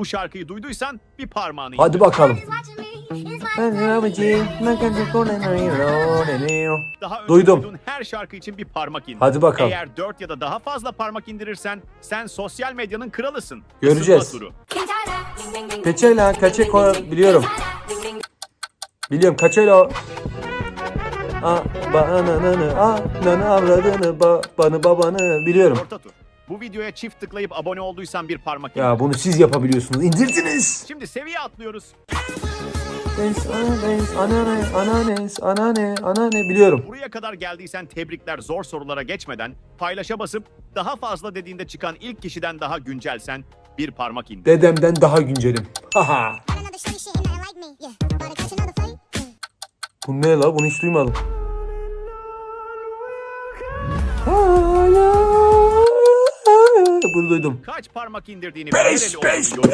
Bu şarkıyı duyduysan bir parmağını Hadi indir. bakalım. Daha önce Duydum. duyduğun her şarkı için bir parmak indir. Hadi bakalım. Eğer 4 ya da daha fazla parmak indirirsen sen sosyal medyanın kralısın. Göreceğiz. Isınma turu. Kaçayla kaçe biliyorum. Biliyorum kaçayla o. A bananı a nanı avradını ba banı babanı biliyorum. Orta tur. Bu videoya çift tıklayıp abone olduysan bir parmak indir. Ya bunu siz yapabiliyorsunuz. İndirdiniz. Şimdi seviye atlıyoruz. Dens, dens, anane, ananes, anane, anane biliyorum. Buraya kadar geldiysen tebrikler zor sorulara geçmeden paylaşa basıp daha fazla dediğinde çıkan ilk kişiden daha güncelsen bir parmak indir. Dedemden daha güncelim. Haha. Bu ne la? Bunu hiç duymadım. Bunu duydum. Kaç parmak indirdiğini Beş, beş, yorum